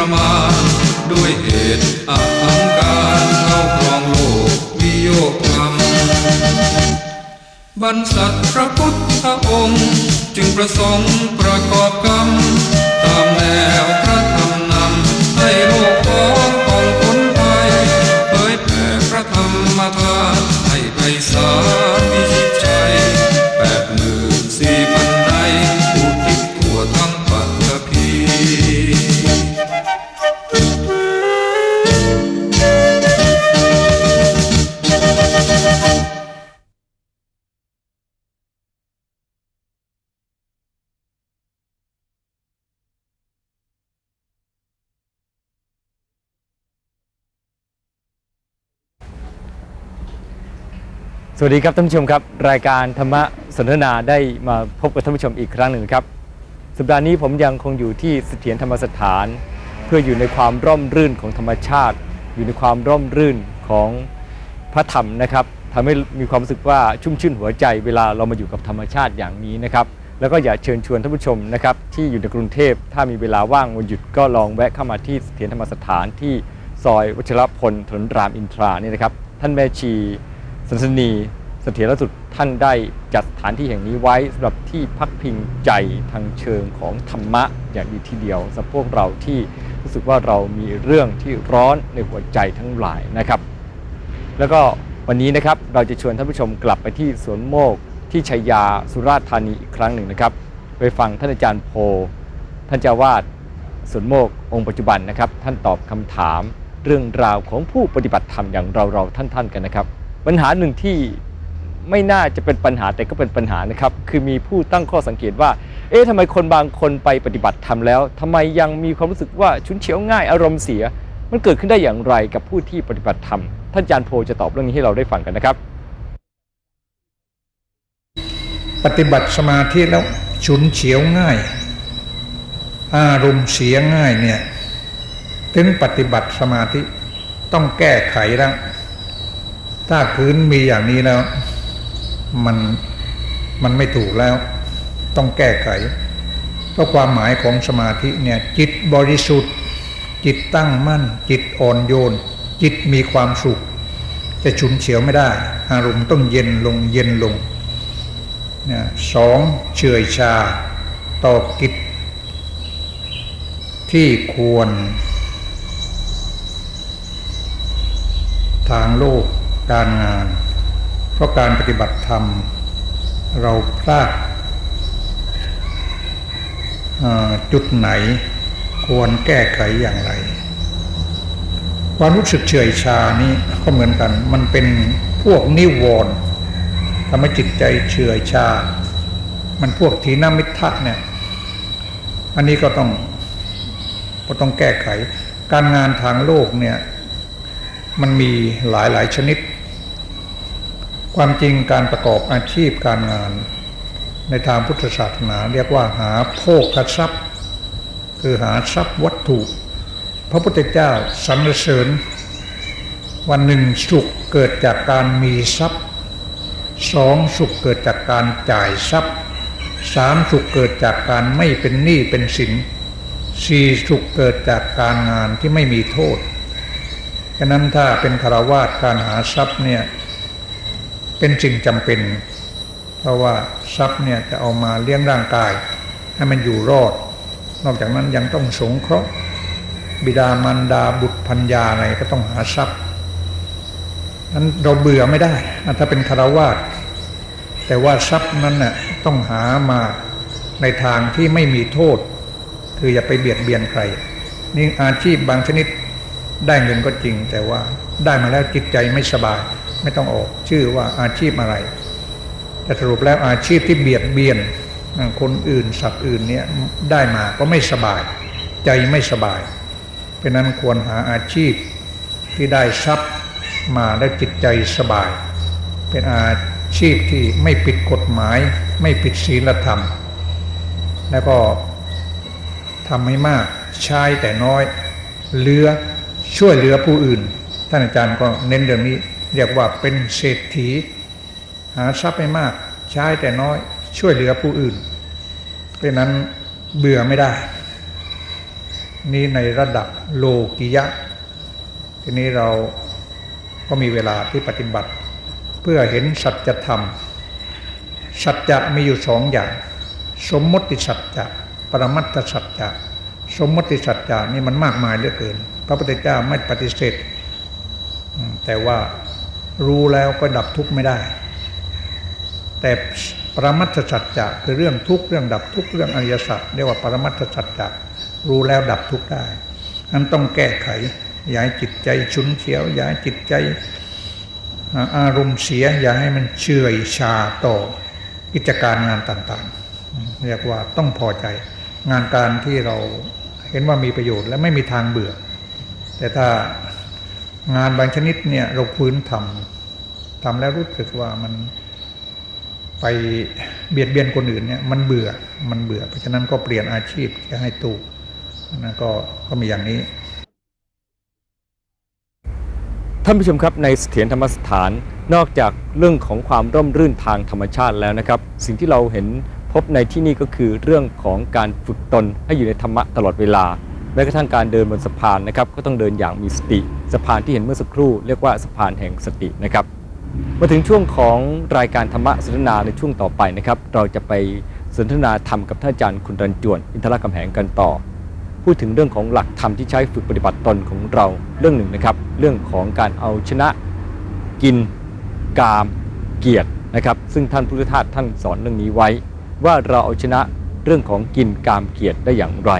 รมาณด้วยเหตุอังการเข้าครองโลกวิโยคธรรมบรรษัทพระพุทธองค์ จึงประสงค์ประกอบกรรม ตามแนวพระธรรมนำให้โลกของปองพ้นภัยเผยแผ่พระธรรมทานให้ไพศา สวัสดีครับท่านผู้ชมครับ รายการธรรมะสนทนาได้มาพบกับท่านผู้ชมอีกครั้งหนึ่งครับ สัปดาห์นี้ผมยังคงอยู่ที่เสถียรธรรมสถาน เพื่ออยู่ในความร่มรื่นของธรรมชาติ อยู่ในความร่มรื่นของพระธรรมนะครับทำให้มีความรู้สึกว่าชุ่มชื่นหัวใจ เวลาเรามาอยู่กับธรรมชาติอย่างนี้นะครับแล้วก็อยากเชิญชวนท่านผู้ชมนะครับที่อยู่ในกรุงเทพถ้ามีเวลาว่างวันหยุดก็ลองแวะเข้ามาที่เสถียรธรรมสถานที่ซอยวัชรพลถนนรามอินทรานี่นะครับท่านแม่ชี สันสนีเสถียรสุดท่านได้จัดสถานที่แห่งนี้ไว้สำหรับที่พักพิงใจทางเชิงของธรรมะอย่างดีทีเดียวสำหรับพวกเราที่รู้สึกว่าเรามีเรื่องที่ร้อนในหัวใจทั้งหลายนะครับ แล้วก็วันนี้นะครับเราจะชวนท่านผู้ชมกลับไปที่สวนโมกที่ชัยยาสุราษฎร์ธานีอีกครั้งหนึ่งนะครับ ไปฟังท่านอาจารย์โพ ท่านเจ้าวาดสวนโมกองค์ปัจจุบันนะครับ ท่านตอบคำถามเรื่องราวของผู้ปฏิบัติธรรมอย่างเราเราๆท่านๆกันนะครับ ปัญหาหนึ่งที่ไม่น่าจะเป็นปัญหาแต่ก็เป็นปัญหานะครับ คือมีผู้ตั้งข้อสังเกตว่า เอ๊ะทำไมคนบางคนไปปฏิบัติธรรมแล้วทำไมยังมีความรู้สึกว่าชุนเฉียวง่ายอารมณ์เสีย มันเกิดขึ้นได้อย่างไรกับผู้ที่ปฏิบัติธรรม ท่านอาจารย์โพจะตอบเรื่องนี้ให้เราได้ฟังกันนะครับ ปฏิบัติสมาธิแล้วฉุนเฉียวง่าย อารมณ์เสียง่ายเนี่ยถึงปฏิบัติสมาธิต้องแก้ไขแล้ว ถ้าคืนมีอย่างนี้แล้ว มันมันไม่ถูกแล้ว ต้องแก้ไข เพราะความหมายของสมาธิเนี่ยจิตบริสุทธิ์ จิตตั้งมั่น จิตอ่อนโยน จิตมีความสุขจะฉุนเฉียวไม่ได้ อารมณ์ต้องเย็นลงเย็นลงนะสองเฉื่อยชาต่อกิจที่ควร ทางโลก การงาน เพราะการปฏิบัติธรรม เราพลาดจุดไหนควรแก้ไขอย่างไร ความรู้สึกเฉยชานี้ก็เหมือนกัน มันเป็นพวกนิวรณ์ทำให้จิตใจเฉยชา มันพวกทีนามิทะเนี่ย อันนี้ก็ต้องก็ต้องแก้ไข การงานทางโลกเนี่ย มันมีหลายหลายชนิด ความจริงการประกอบอาชีพการงาน ในทางพุทธศาสนา เรียกว่าหาโภคทรัพย์ คือหาทรัพย์วัตถุ พระพุทธเจ้าสรรเสริญ วันหนึ่งสุขเกิดจากการมีทรัพย์สองสุขเกิดจากการจ่ายทรัพย์สามสุขเกิดจากการไม่เป็นหนี้เป็นสินสี่สุขเกิดจากการงานที่ไม่มีโทษฉะนั้นถ้าเป็นคารวาสการหาทรัพย์เนี่ย เป็นสิ่งจำเป็น เพราะว่าทรัพย์เนี่ยจะเอามาเลี้ยงร่างกาย ให้มันอยู่รอด นอกจากนั้นยังต้องสงเคราะห์บิดามารดาบุตรพัญญาอะไรก็ต้องหาทรัพย์นั้นเราเบื่อไม่ได้ ถ้าเป็นคารวาสแต่ว่าทรัพย์นั้นน่ะต้องหามาในทางที่ไม่มีโทษ คืออย่าไปเบียดเบียนใคร นี่อาชีพบางชนิดได้เงินก็จริง แต่ว่าได้มาแล้วจิตใจไม่สบาย ไม่ต้องออกชื่อว่าอาชีพอะไร แต่สรุปแล้วอาชีพที่เบียดเบียนคนอื่นสัตว์อื่นเนี่ยได้มาก็ไม่สบาย ใจไม่สบาย เพราะนั้นควรหาอาชีพที่ได้ทรัพย์มาแล้วจิตใจสบาย เป็นอาชีพที่ไม่ผิดกฎหมาย ไม่ผิดศีลธรรม แล้วก็ทำให้มากใช้แต่น้อย เหลือช่วยเหลือผู้อื่น ท่านอาจารย์ก็เน้นเรื่องนี้ เรียกว่าเป็นเศรษฐี หาทรัพย์ไม่มาก ใช้แต่น้อยช่วยเหลือผู้อื่น เพราะนั้นเบื่อไม่ได้ นี่ในระดับโลกิยะ ทีนี้เราก็มีเวลาที่ปฏิบัติ เพื่อเห็นสัจธรรม สัจจะมีอยู่สองอย่าง สมมติสัจจะปรมัตถสัจจะสมมติสัจจะนี่มันมากมายเหลือเกิน พระพุทธเจ้าไม่ปฏิเสธแต่ว่า รู้แล้วก็ดับทุกข์ไม่ได้ แต่ปรมัตถสัจจะคือเรื่องทุกข์เรื่องดับทุกข์เรื่องอริยสัจเรียกว่าปรมัตถสัจจะรู้แล้วดับทุกข์ได้นั้นต้องแก้ไขอย่าให้จิตใจชุนเฉียวอย่าให้จิตใจอารมณ์เสีย อย่าให้มันเฉื่อยชาต่อกิจการงานต่างๆ เรียกว่าต้องพอใจ งานการที่เราเห็นว่ามีประโยชน์และไม่มีทางเบื่อ แต่ถ้า งานบางชนิดเนี่ยเราพื้นทำทำแล้วรู้สึกว่ามันไปเบียดเบียนคนอื่นเนี่ยมันเบื่อมันเบื่อ เพราะฉะนั้นก็เปลี่ยนอาชีพจะให้ถูกนะก็ก็มีอย่างนี้ ท่านผู้ชมครับในเสถียรธรรมสถานนอกจากเรื่องของความร่มรื่นทางธรรมชาติแล้วนะครับ สิ่งที่เราเห็นพบในที่นี่ก็คือเรื่องของการฝึกตนให้อยู่ในธรรมะตลอดเวลา แม้กระทั่งการเดินบนสะพานนะครับก็ต้องเดินอย่างมีสติ สะพานที่เห็นเมื่อสักครู่เรียกว่าสะพานแห่งสตินะครับมาถึงช่วงของรายการธรรมะสนทนาในช่วงต่อไปนะครับ เราจะไปสนทนาธรรมกับท่านอาจารย์คุณรันจวน อินทรกำแหงกันต่อ พูดถึงเรื่องของหลักธรรมที่ใช้ฝึกปฏิบัติตนของเราเรื่องหนึ่งนะครับ เรื่องของการเอาชนะกินกาม เกียรตินะครับ ซึ่งท่านพุทธทาสท่านสอนเรื่องนี้ไว้ ว่าเราเอาชนะเรื่องของกินกามเกียรติได้อย่างไร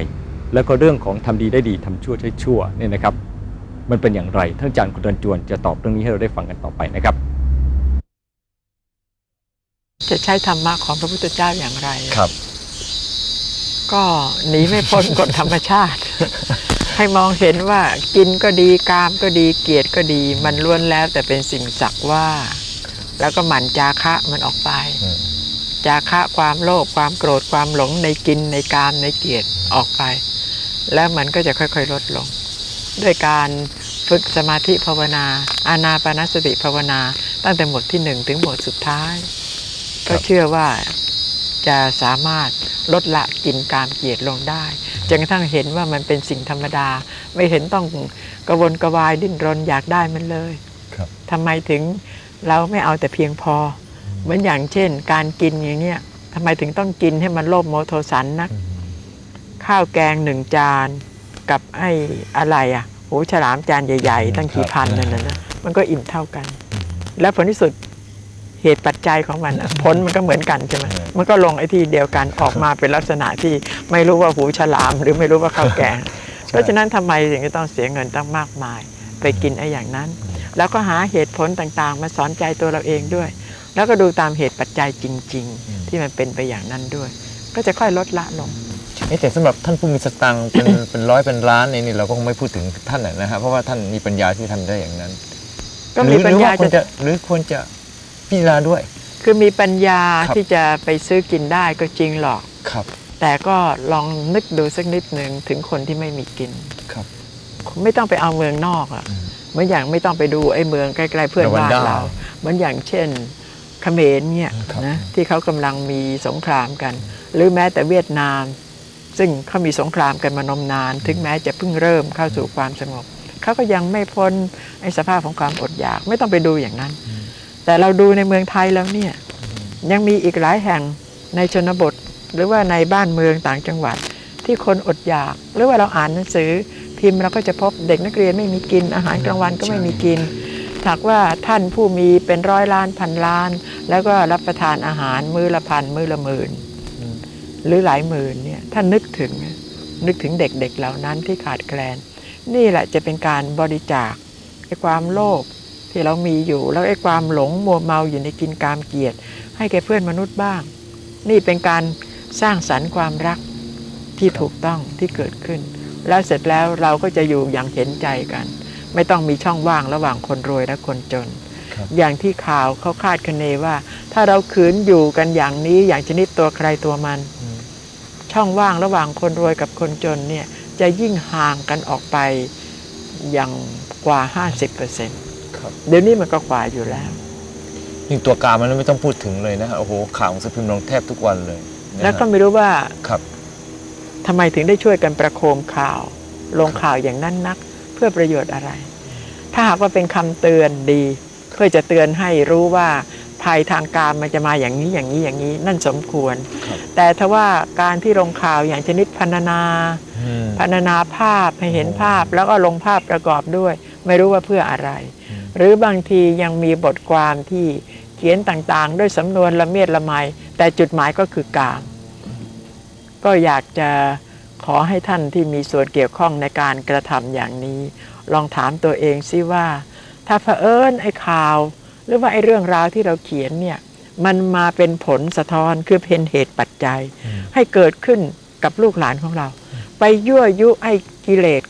แล้วก็เรื่องของทำดีได้ดีทำชั่วใช้ชั่วเนี่ยนะครับ มันเป็นอย่างไรท่านอาจารย์คุณรันจวนจะตอบเรื่องนี้ให้เราได้ฟังกันต่อไปนะครับ จะใช้ธรรมะของพระพุทธเจ้าอย่างไรครับ ก็หนีไม่พ้นกฎธรรมชาติ ให้มองเห็นว่ากินก็ดีกามก็ดีเกียรติก็ดี มันล้วนแล้วแต่เป็นสิ่งสักว่า แล้วก็หมั่นจาคะมันออกไปจาคะความโลภความโกรธความหลงในกินในกามในเกียรติออกไป แล้วมันก็จะค่อยๆลดลง ด้วยการฝึกสมาธิภาวนา อานาปานสติภาวนา ตั้งแต่หมวดที่หนึ่งถึงหมวดสุดท้าย ก็เชื่อว่าจะสามารถลดละกินกามเกลียดลงได้จนกระทั่งเห็นว่ามันเป็นสิ่งธรรมดา ไม่เห็นต้องกระวนกระวายดิ้นรนอยากได้มันเลยครับทำไมถึงเราไม่เอาแต่เพียงพอ เหมือนอย่างเช่น การกินอย่างเนี้ยทำไมถึงต้องกินให้มันโลภโมโทสันนัก ข้าวแกงหนึ่งจานกับไอ้อะไรอะหูฉลามจานใหญ่ๆ ตั้งกี่พันนั่นนะนะมันก็อิ่มเท่ากัน แล้วผลที่สุดเหตุปัจจัยของมันอะผลมันก็เหมือนกันใช่ไหมมันก็ลงไอ้ที่เดียวกันออกมาเป็นลักษณะที่ไม่รู้ว่าหูฉลาม หรือไม่รู้ว่าข้าวแกง เพราะฉะนั้นทำไมถึงจะต้องเสียเงินตั้งมากมาย ไปกินไอ้อย่างนั้น แล้วก็หาเหตุผลต่างๆ มาสอนใจตัวเราเองด้วย แล้วก็ดูตามเหตุปัจจัยจริง ๆ ที่มันเป็นไปอย่างนั้นด้วย ก็จะค่อยลดละลง นี่แต่สำหรับท่านผู้มีสตังค์เป็น เป็นร้อยเป็นล้านในนี่เราก็คงไม่พูดถึงท่านน่ะนะฮะเพราะว่าท่านมีปัญญาที่ทำได้อย่างนั้นก็หรืมีอปัหญรือญาว่าควรจะจะหรือควรจะพิจารณาด้วย คือมีปัญญาครับ ที่จะไปซื้อกินได้ก็จริงหรอก ครับแต่ก็ลองนึกดูสักนิดหนึ่งถึงคนที่ไม่มีกิน ครับ ไม่ต้องไปเอาเมืองนอกอะเหมือนอย่างไม่ต้องไปดูไอ้เมืองใกล้ๆเพื่อนบ้านรวันดาเรา เหมือนอย่างเช่นเขมรเนี่ยครับ นะที่เขากำลังมีสงครามกัน หรือแม้แต่เวียดนาม ซึ่งเขามีสงครามกันมานมนาน ถึงแม้จะเพิ่งเริ่มเข้าสู่ความสงบเขาก็ยังไม่พ้นไอ้สภาพของความอดอยาก ไม่ต้องไปดูอย่างนั้น แต่เราดูในเมืองไทยแล้วเนี่ยยังมีอีกหลายแห่งในชนบท หรือว่าในบ้านเมืองต่างจังหวัด ที่คนอดอยาก หรือว่าเราอ่านหนังสือพิมพ์เราก็จะพบเด็กนักเรียนไม่มีกิน อาหารกลางวันก็ไม่มีกินหากว่าท่านผู้มีเป็นร้อยล้านพันล้าน แล้วก็รับประทานอาหารมื้อละพันมื้อละหมื่นหรือหลายหมื่นเนี่ย ท่านนึกถึงนึกถึงเด็กๆเหล่านั้นที่ขาดแคลน นี่แหละจะเป็นการบริจาคไอ้ความโลภที่เรามีอยู่ แล้วไอ้ความหลงมัวเมาอยู่ในกินกามเกียรติ ให้แก่เพื่อนมนุษย์บ้าง นี่เป็นการสร้างสรรค์ความรักที่ถูกต้องที่เกิดขึ้น แล้วเสร็จแล้วเราก็จะอยู่อย่างเห็นใจกัน ไม่ต้องมีช่องว่างระหว่างคนรวยและคนจนครับอย่างที่ข่าวเขาคาดคะเนว่า ถ้าเราขืนอยู่กันอย่างนี้อย่างชนิดตัวใครตัวมัน ช่องว่างระหว่างคนรวยกับคนจนเนี่ยจะยิ่งห่างกันออกไปอย่างกว่า 50%ครับเดี๋ยวนี้มันก็กว่าอยู่แล้วยิ่งตัวการมันไม่ต้องพูดถึงเลยนะฮะโอ้โหข่าวของสพิมพ์ลงแทบทุกวันเลยนะฮะแล้วก็ไม่รู้ว่าครับทำไมถึงได้ช่วยกันประโคมข่าว ลงข่าวอย่างนั้นนัก เพื่อประโยชน์อะไร ถ้าหากว่าเป็นคำเตือนดี เพื่อจะเตือนให้รู้ว่า ภัยทางการมันจะมาอย่างนี้อย่างนี้อย่างนี้นั่นสมควรครับแต่ถ้าว่าการที่ลงข่าวอย่างชนิดพันนาอืมพันนาภาพให้เห็นภาพแล้วก็ลงภาพประกอบด้วย ไม่รู้ว่าเพื่ออะไรอืมหรือบางทียังมีบทความที่เขียนต่างๆ ด้วยสำนวนละเมียดละไม แต่จุดหมายก็คือกาม ก็อยากจะขอให้ท่านที่มีส่วนเกี่ยวข้องในการกระทำอย่างนี้ ลองถามตัวเองซิว่า ถ้าเผอิญไอ้ข่าวห รือว่าไอ้เรื่องราวที่เราเขียนเนี่ยมันมาเป็นผลสะท้อนคือเป็นเหตุปัจจัย ให้เกิดขึ้นกับลูกหลานของเรา ไปยั่วยุให้กิเลส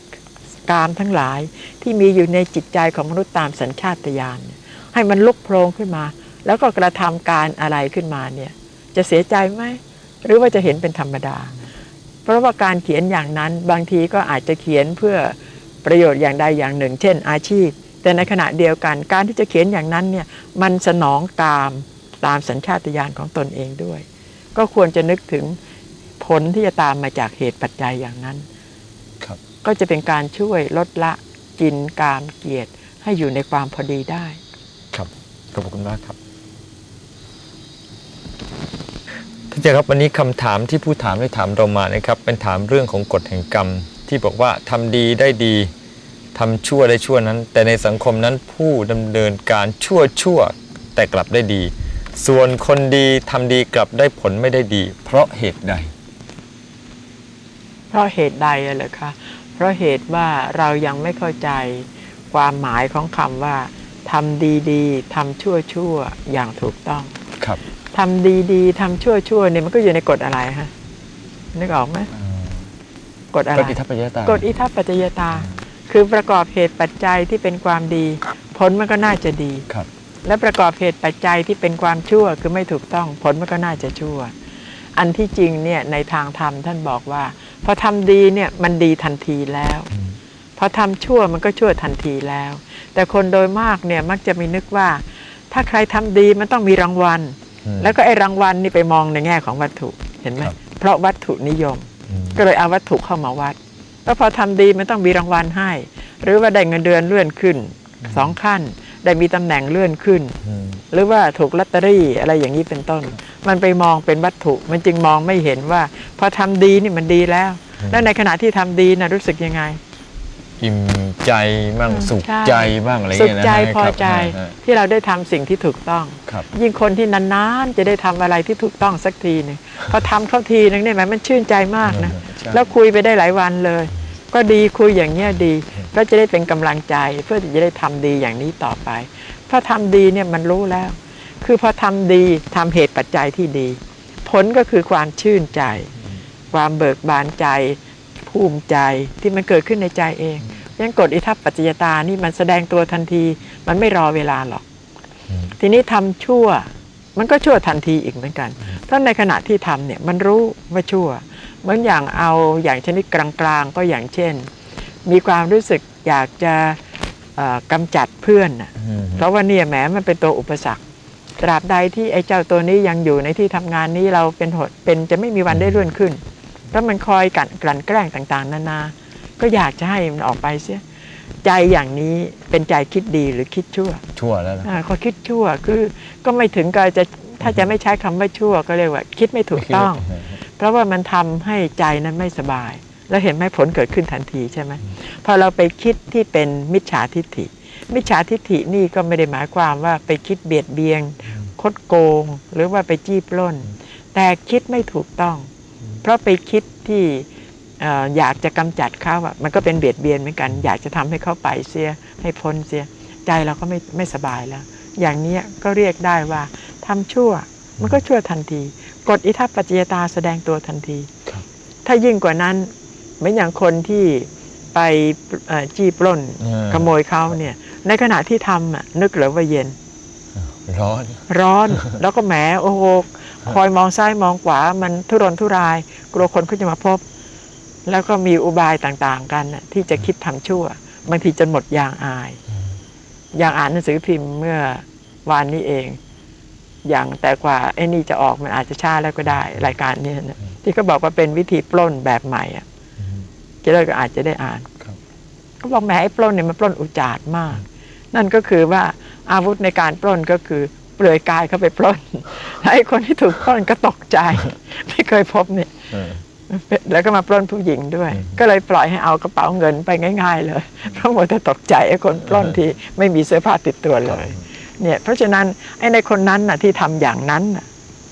กามทั้งหลายที่มีอยู่ในจิตใจของมนุษย์ตามสัญชาตญาณเนี่ยให้มันลุกโพลงขึ้นมา แล้วก็กระทำการอะไรขึ้นมาเนี่ยจะเสียใจไหมหรือว่าจะเห็นเป็นธรรมดา เพราะว่าการเขียนอย่างนั้นบางทีก็อาจจะเขียนเพื่อประโยชน์อย่างใดอย่างหนึ่ง เช่นอาชีพ แต่ในขณะเดียวกัน การที่จะเขียนอย่างนั้นเนี่ยมันสนองกามตามสัญชาตญาณของตนเองด้วย ก็ควรจะนึกถึงผลที่จะตามมาจากเหตุปัจจัยอย่างนั้นครับก็จะเป็นการช่วยลดละกินกามเกียรติให้อยู่ในความพอดีได้ ครับขอบคุณมากครับท่านเจ้าครับวันนี้คำถามที่ผู้ถามได้ถามเรามานะครับ เป็นถามเรื่องของกฎแห่งกรรม ที่บอกว่าทำดีได้ดี ทำชั่วได้ชั่วนั้น แต่ในสังคมนั้นผู้ดำเนินการชั่วชั่วแต่กลับได้ดี ส่วนคนดีทำดีกลับได้ผลไม่ได้ดี เพราะเหตุใด เพราะเหตุใดอะเหรอคะ เพราะเหตุว่าเรายังไม่เข้าใจความหมายของคำว่าทำดีๆทำชั่วๆอย่างถูกต้อง ครับทำดีๆทำชั่วๆเนี่ยมันก็อยู่ในกฎอะไรฮะนึกออกไหมกฎอะไรก็อิทัปปัจจยตากฎอิทัปปัจจยตา คือประกอบเหตุปัจจัยที่เป็นความดี ผลมันก็น่าจะดี ครับ และประกอบเหตุปัจจัยที่เป็นความชั่วคือไม่ถูกต้องผลมันก็น่าจะชั่ว อันที่จริงเนี่ยในทางธรรมท่านบอกว่า พอทำดีเนี่ยมันดีทันทีแล้วอืมพอทำชั่วมันก็ชั่วทันทีแล้ว แต่คนโดยมากเนี่ยมักจะมีนึกว่า ถ้าใครทำดีมันต้องมีรางวัลอืมแล้วก็ไอ้รางวัลนี่ไปมองในแง่ของวัตถุเห็นไหมครับเพราะวัตถุนิยมอืมก็เลยเอาวัตถุเข้ามาวัด แล้วพอทำดีมันต้องมีรางวัลให้ หรือว่าได้เงินเดือนเลื่อนขึ้นสองขั้น ได้มีตำแหน่งเลื่อนขึ้นอืมหรือว่าถูกลอตเตอรี่อะไรอย่างนี้เป็นต้น มันไปมองเป็นวัตถุ มันจึงมองไม่เห็นว่า พอทำดีนี่มันดีแล้ว แล้วในขณะที่ทำดีนะรู้สึกยังไงอิ่มใจบ้างอืมสุขใช่ใจบ้างอะไรสุเงี้ขยนะใจฮะพอครับใจฮะที่เราได้ทำสิ่งที่ถูกต้องครับยิ่งคนที่นานๆจะได้ทำอะไรที่ถูกต้องสักทีหนึงพอทำเข้าทีนึงเนี่ยมันมันชื่นใจมากนะใช่ แล้วคุยไปได้หลายวันเลย ก็ดีคุยอย่างเงี้ยดี ก็จะได้เป็นกำลังใจเพื่อที่จะได้ทำดีอย่างนี้ต่อไปเพราะทำดีเนี่ยมันรู้แล้ว คือพอทำดีทำเหตุปัจจัยที่ดี ผลก็คือความชื่นใจ ความเบิกบานใจ ภูมิใจที่มันเกิดขึ้นในใจเองยังกฎอิทัปปัจจยตานี่มันแสดงตัวทันที มันไม่รอเวลาหรอกอืมทีนี้ทำชั่ว มันก็ชั่วทันทีอีกเหมือนกันเพราะในขณะที่ทำเนี่ยมันรู้ว่าชั่ว เหมือนอย่างเอาอย่างชนิดกลางๆ ก็อย่างเช่น มีความรู้สึกอยากจะเอ่อกำจัดเพื่อนน่ะอืมเพราะว่าเนี่ยแหมมันเป็นตัวอุปสรรคตราบใดที่ไอ้เจ้าตัวนี้ยังอยู่ในที่ทำงานนี้เราเป็นหดเป็นจะไม่มีวันได้เลื่อนขึ้น เพราะมันคอยกันกลั่นแกล้งต่างๆ นานา ก็อยากจะให้มันออกไปเสียใจอย่างนี้เป็นใจคิดดีหรือคิดชั่ว ชั่วแล้วนะอ่าก็คิดชั่วคือก็ไม่ถึงกับจะถ้าจะไม่ใช้คำว่าชั่วก็เรียกว่า คิดไม่ถูกต้อง เพราะว่ามันทำให้ใจนั้นไม่สบาย แล้วเห็นไหมผลเกิดขึ้นทันทีใช่ไหมพอเราไปคิดที่เป็นมิจฉาทิฏฐิ มิจฉาทิฏฐินี่ก็ไม่ได้หมายความว่าไปคิดเบียดเบียนคดโกง หรือว่าไปจี้ปล้น แต่คิดไม่ถูกต้อง เพราะไปคิดที่เอ่ออยากจะกำจัดเขาอะมันก็เป็นเบียดเบียนเหมือนกัน อยากจะทำให้เขาไปเสียให้พ้นเสีย ใจเราก็ไม่ไม่สบายแล้ว อย่างเนี้ยก็เรียกได้ว่าทำชั่ว มันก็ชั่วทันที กฎอิทัปปัจจยตาแสดงตัวทันทีครับถ้ายิ่งกว่านั้นเหมือนอย่างคนที่ไปเอ่อจี้ปล้นอืมขโมยเขาเนี่ย ในขณะที่ทำอะนึกเหรือว่าเย็น ร้อน ร้อนแล้วก็แหมโอ้โหคอยมองซ้ายมองขวามันทุรนทุราย กลัวคนเขาจะมาพบ แล้วก็มีอุบายต่างๆ กันน่ะที่จะคิดทำชั่วบางทีจนหมดยางอายอย่างอ่านหนังสือพิมพ์เมื่อวานนี้เอง อย่างแต่กว่าไอ้นี่จะออกมันอาจจะช้าแล้วก็ได้รายการเนี้นะที่เขาบอกว่าเป็นวิธีปล้นแบบใหม่อะเจริญก็อาจจะได้อ่านครับเขาบอกแหมไอ้ปล้นเนี่ยมันปล้นอุจาดมาก นั่นก็คือว่าอาวุธในการปล้นก็คือเปลือยกายเข้าไปปล้นแล้วไอ้คนที่ถูกปล้นก็ตกใจ ไม่เคยพบเนี่ยเออแล้วก็มาปล้นผู้หญิงด้วยอืมก็เลยปล่อยให้เอากระเป๋าเงินไปง่าย ๆ เลย เพราะหมดแต่ตกใจไอ้คนปล้นที่ไม่มีเสื้อผ้าติดตัวเลย เนี่ย เพราะฉะนั้นไอ้ในคนนั้นน่ะที่ทำอย่างนั้นน่ะ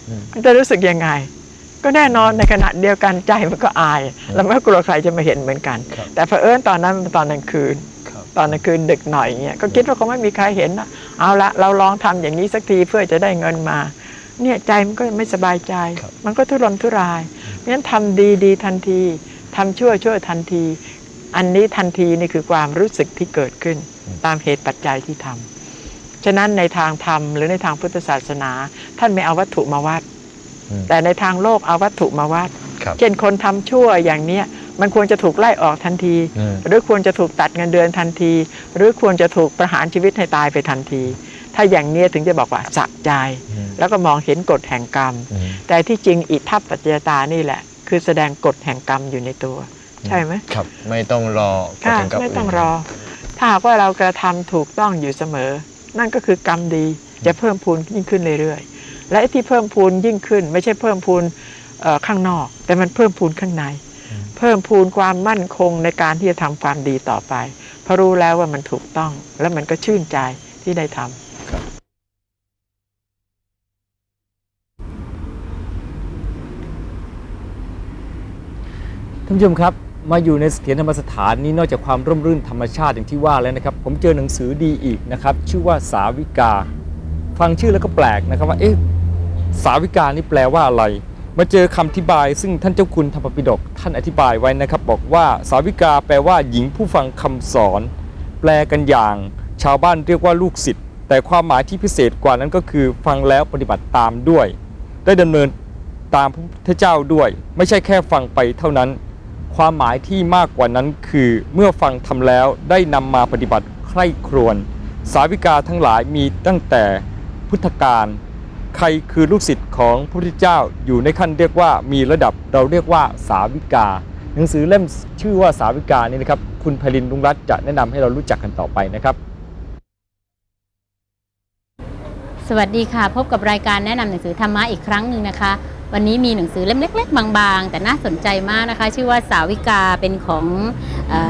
อืมมันจะรู้สึกยังไง ก็แน่นอนในขณะเดียวกันใจมันก็อาย แล้วมันก็กลัวใครจะมาเห็นเหมือนกันครับแต่เผอิญตอนนั้นมันเป็นตอนกลางคืนครับตอนกลางคืนดึกหน่อยเงี้ยก็คิดว่าคงไม่มีใครเห็นนะเอาละเราลองทำอย่างนี้สักทีเพื่อจะได้เงินมาเนี่ยใจมันก็ไม่สบายใจครับมันก็ทุรนทุรายเพราะฉะนั้นทำดีดีทันทีทำชั่วชั่วทันที อันนี้ทันทีนี่คือความรู้สึกที่เกิดขึ้น ตามเหตุปัจจัยที่ทำ ฉะนั้นในทางธรรมหรือในทางพุทธศาสนา ท่านไม่เอาวัตถุมาวัดอืมแต่ในทางโลกเอาวัตถุมาวัดครับเช่นคนทำชั่วอย่างเนี้ยมันควรจะถูกไล่ออกทันทีอืมหรือควรจะถูกตัดเงินเดือนทันที หรือควรจะถูกประหารชีวิตให้ตายไปทันที ถ้าอย่างเนี้ยถึงจะบอกว่าสะใจอืมแล้วก็มองเห็นกฎแห่งกรรมอืมแต่ที่จริงอิทัปปัจจยตานี่แหละ คือแสดงกฎแห่งกรรมอยู่ในตัว ใช่ไหมครับ ไม่ต้องรอค่ะกฎแห่งกรรไม่ต้องนรอ ถ้าหากว่าเรากระทำถูกต้องอยู่เสมอ นั่นก็คือกรรมดีจะเพิ่มพูนยิ่งขึ้นเรื่อยๆ และไอ้ที่เพิ่มพูนยิ่งขึ้น ไม่ใช่เพิ่มพูนเอ่อข้างนอก แต่มันเพิ่มพูนข้างใน เพิ่มพูนความมั่นคงในการที่จะทำความดีต่อไป เพราะรู้แล้วว่ามันถูกต้อง แล้วมันก็ชื่นใจที่ได้ทำท่านผู้ชมครับ มาอยู่ในเสถียรธรรมสถานนี้นอกจากความร่มรื่นธรรมชาติอย่างที่ว่าแล้วนะครับ ผมเจอหนังสือดีอีกนะครับ ชื่อว่าสาวิกา ฟังชื่อแล้วก็แปลกนะครับว่าเอ๊ะสาวิกานี่แปลว่าอะไร มาเจอคำอธิบาย ซึ่งท่านเจ้าคุณธรรมปิฎกท่านอธิบายไว้นะครับ บอกว่าสาวิกาแปลว่าหญิงผู้ฟังคำสอน แปลกันอย่าง ชาวบ้านเรียกว่าลูกศิษย์แต่ความหมายที่พิเศษกว่านั้นก็คือ ฟังแล้วปฏิบัติตามด้วย ได้ดำเนินตามพระพุทธเจ้าด้วย ไม่ใช่แค่ฟังไปเท่านั้น ความหมายที่มากกว่านั้นคือเมื่อฟังทำแล้วได้นำมาปฏิบัติใคร่ครวญสาวิกาทั้งหลายมีตั้งแต่พุทธกาลใครคือลูกศิษย์ของพระพุทธเจ้าอยู่ในขั้นเรียกว่ามีระดับเราเรียกว่าสาวิกา หนังสือเล่มชื่อว่าสาวิกานี่นะครับคุณพลินลุงรัตจะแนะนำให้เรารู้จักกันต่อไปนะครับ สวัสดีค่ะ พบกับรายการแนะนำหนังสือธรรมะอีกครั้งหนึ่งนะคะ วันนี้มีหนังสือเล่มเล็ก ๆ บางๆ แต่น่าสนใจมากนะคะ ชื่อว่าสาวิกาเป็นของ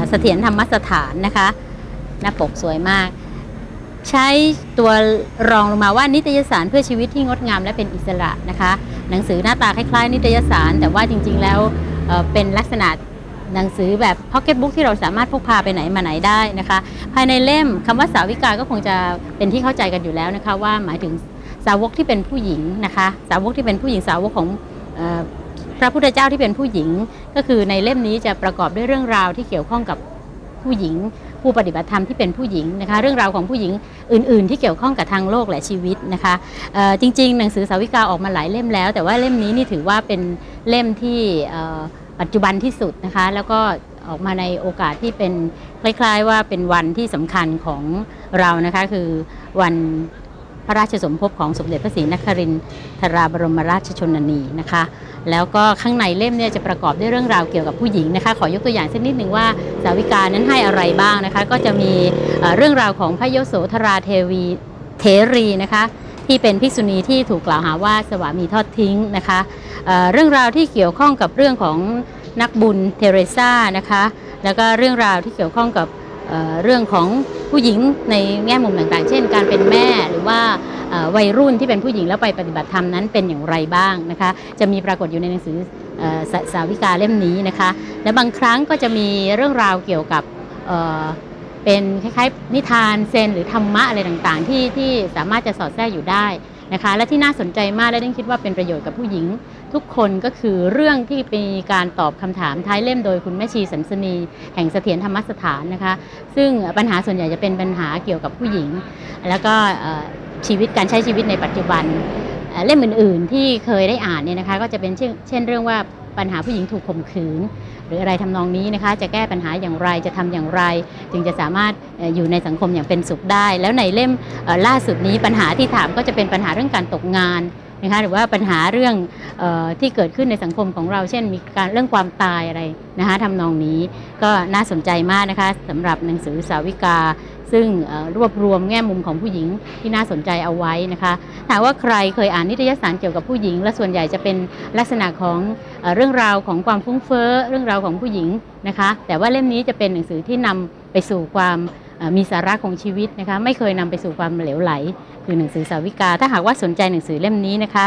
เสถียรธรรมสถานนะคะ หน้าปกสวยมาก ใช้ตัวรองลงมาว่านิตยสารเพื่อชีวิตที่งดงามและเป็นอิสระนะคะ หนังสือหน้าตาคล้ายๆ นิตยสาร แต่ว่าจริงๆแล้วเเป็นลักษณะหนังสือแบบพ็อกเก็ตบุ๊กที่เราสามารถพกพาไปไหนมาไหนได้นะคะ ภายในเล่มคำว่าสาวิกาก็คงจะเป็นที่เข้าใจกันอยู่แล้วนะคะ ว่าหมายถึง สาวกที่เป็นผู้หญิงนะคะ สาวกที่เป็นผู้หญิงสาวกของอพระพุทธเจ้าที่เป็นผู้หญิง ก็คือในเล่มนี้จะประกอบด้วยเรื่องราวที่เกี่ยวข้องกับผู้หญิง ผู้ปฏิบัติธรรมที่เป็นผู้หญิงนะคะ เรื่องราวของผู้หญิงอื่น ๆ ที่เกี่ยวข้องกับทางโลกและชีวิตนะคะจริง ๆ หนังสือสาวิกาออกมาหลายเล่มแล้ว แต่ว่าเล่มนี้นี่ถือว่าเป็นเล่มที่ปัจจุบันที่สุดนะคะ แล้วก็ออกมาในโอกาสที่เป็นคล้าย ๆ ว่าเป็นวันที่สำคัญของเรานะคะ คือวัน ระราชสมภพของสมเด็จพระศรีนครินทราบรมราชชนนีนะคะ แล้วก็ข้างในเล่มเนี่ยจะประกอบด้วยเรื่องราวเกี่ยวกับผู้หญิงนะคะ ขอยกตัวอย่างสักนิดหนึ่งว่าสาวิกานั้นให้อะไรบ้างนะคะ ก็จะมีเรื่องราวของพระโยโสธราเทวีเทรีนะคะที่เป็นภิกษุณีที่ถูกกล่าวหาว่าสวามีทอดทิ้งนะคะเเรื่องราวที่เกี่ยวข้องกับเรื่องของนักบุญเทเรซ่านะคะ แล้วก็เรื่องราวที่เกี่ยวข้องกับ เเรื่องของผู้หญิงในแง่มุมต่างๆ เช่น การเป็นแม่หรือว่าวัยรุ่นที่เป็นผู้หญิงแล้วไปปฏิบัติธรรมนั้นเป็นอย่างไรบ้างนะคะ จะมีปรากฏอยู่ในหนังสืออสสาวิกาเล่มนี้นะคะ และบางครั้งก็จะมีเรื่องราวเกี่ยวกับเเป็นคล้ายๆ นิทานเซนหรือธรรมะอะไรต่างๆ ที่ที่สามารถจะสอดแทรกอยู่ได้นะคะ และที่น่าสนใจมากและดิฉันคิดว่าเป็นประโยชน์กับผู้หญิง ทุกคนก็คือเรื่องที่มีการตอบคำถามท้ายเล่มโดยคุณแม่ชีสันสนีแห่งเสถียรธรรมสถานนะคะ ซึ่งปัญหาส่วนใหญ่จะเป็นปัญหาเกี่ยวกับผู้หญิง แล้วก็ชีวิตการใช้ชีวิตในปัจจุบันเล่มอื่น ๆ ที่เคยได้อ่านเนี่ยนะคะ ก็จะเป็นเช่นเรื่องว่าปัญหาผู้หญิงถูกข่มขืน หรืออะไรทำนองนี้นะคะ จะแก้ปัญหาอย่างไรจะทำอย่างไร จึงจะสามารถอยู่ในสังคมอย่างเป็นสุขได้ แล้วในเล่มล่าสุดนี้ปัญหาที่ถามก็จะเป็นปัญหาเรื่องการตกงาน นะคะหรือว่าปัญหาเรื่องออที่เกิดขึ้นในสังคมของเรา เช่น มีการเรื่องความตายอะไรนะคะทำนองนี้ก็น่าสนใจมากนะคะสำหรับหนังสือสาวิกา ซึ่งรวบรวมแง่มุมของผู้หญิงที่น่าสนใจเอาไว้นะคะถามว่าใครเคยอ่านนิตยสารเกี่ยวกับผู้หญิง และส่วนใหญ่จะเป็นลักษณะของเอเรื่องราวของความฟุ้งเฟ้อเรื่องราวของผู้หญิงนะคะ แต่ว่าเล่มนี้จะเป็นหนังสือที่นำไปสู่ความ มีสาระของชีวิตนะคะไม่เคยนำไปสู่ความเหลวไหล คือหนังสือสาวิกา ถ้าหากว่าสนใจหนังสือเล่มนี้นะคะ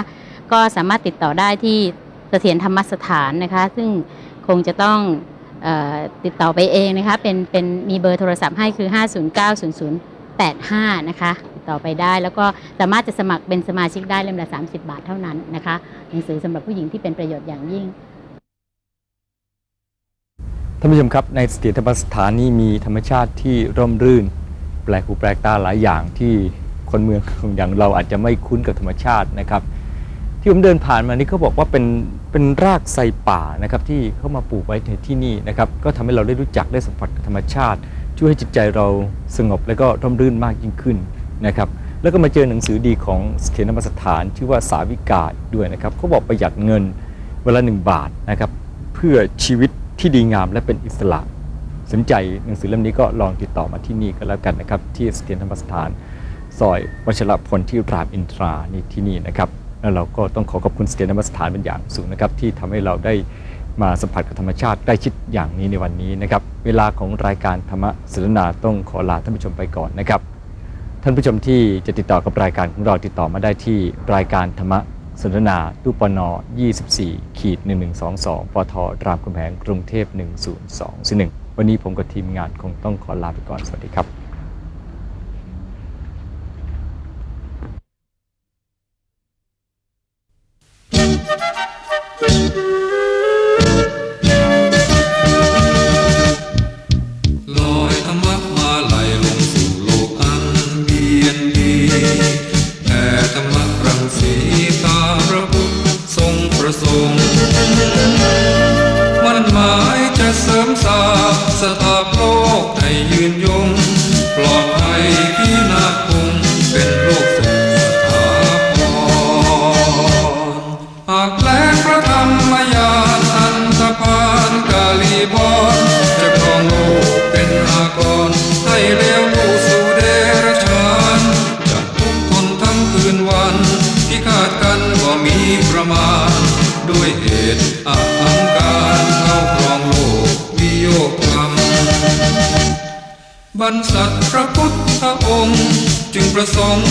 ก็สามารถติดต่อได้ที่เสถียรธรรมสถานนะคะ ซึ่งคงจะต้องอติดต่อไปเองนะคะเป็นเป็นมีเบอร์โทรศัพท์ให้คือ 5090085 นะคะติดต่อไปได้แล้วก็สามารถจะสมัครเป็นสมาชิกได้เล่มละ 30 บาทเท่านั้นนะคะหนังสือสำหรับผู้หญิงที่เป็นประโยชน์อย่างยิ่ง ท่านผู้ชมครับในสถียรธรรมสถานนี่มีธรรมชาติที่ร่มรื่น แปลกหูแปลกตาหลายอย่างที่คนเมืองอย่างเราอาจจะไม่คุ้นกับธรรมชาตินะครับ ที่ผมเดินผ่านมานี่เขาบอกว่าเป็นเป็นรากไทรป่านะครับที่เขามาปลูกไว้ในที่นี่นะครับก็ทำให้เราได้รู้จักได้สัมผัสกับธรรมชาติ ช่วยให้จิตใจเราสงบและก็ร่มรื่นมากยิ่งขึ้นนะครับแล้วก็มาเจอหนังสือดีของเสถียรธรรมสถาน ชื่อว่าสาวิกาด้วยนะครับเขาบอกประหยัดเงินเวลาหนึ่งบาทนะครับเพื่อชีวิต ที่ดีงามและเป็นอิสระ สนใจหนังสือเล่มนี้ก็ลองติดต่อมาที่นี่ก็แล้วกันนะครับ ที่เสถียรธรรมสถานซอยวัชรพลที่รามอินทรานี่ที่นี่นะครับแล้วเราก็ต้องขอขอบคุณเสถียรธรรมสถานเป็นอย่างสูงนะครับ ที่ทำให้เราได้มาสัมผัสกับธรรมชาติใกล้ชิดอย่างนี้ในวันนี้นะครับ เวลาของรายการธรรมสนทนาต้องขอลาท่านผู้ชมไปก่อนนะครับ ท่านผู้ชมที่จะติดต่อกับรายการของเราติดต่อมาได้ที่รายการธรรม สนทนาตู้ปน24 ขีด 1122 ปทรามคำแหงกรุงเทพ 10241 วันนี้ผมกับทีมงานคงต้องขอลาไปก่อน สวัสดีครับ บรรษัทพระพุทธองค์ จึงประสงค์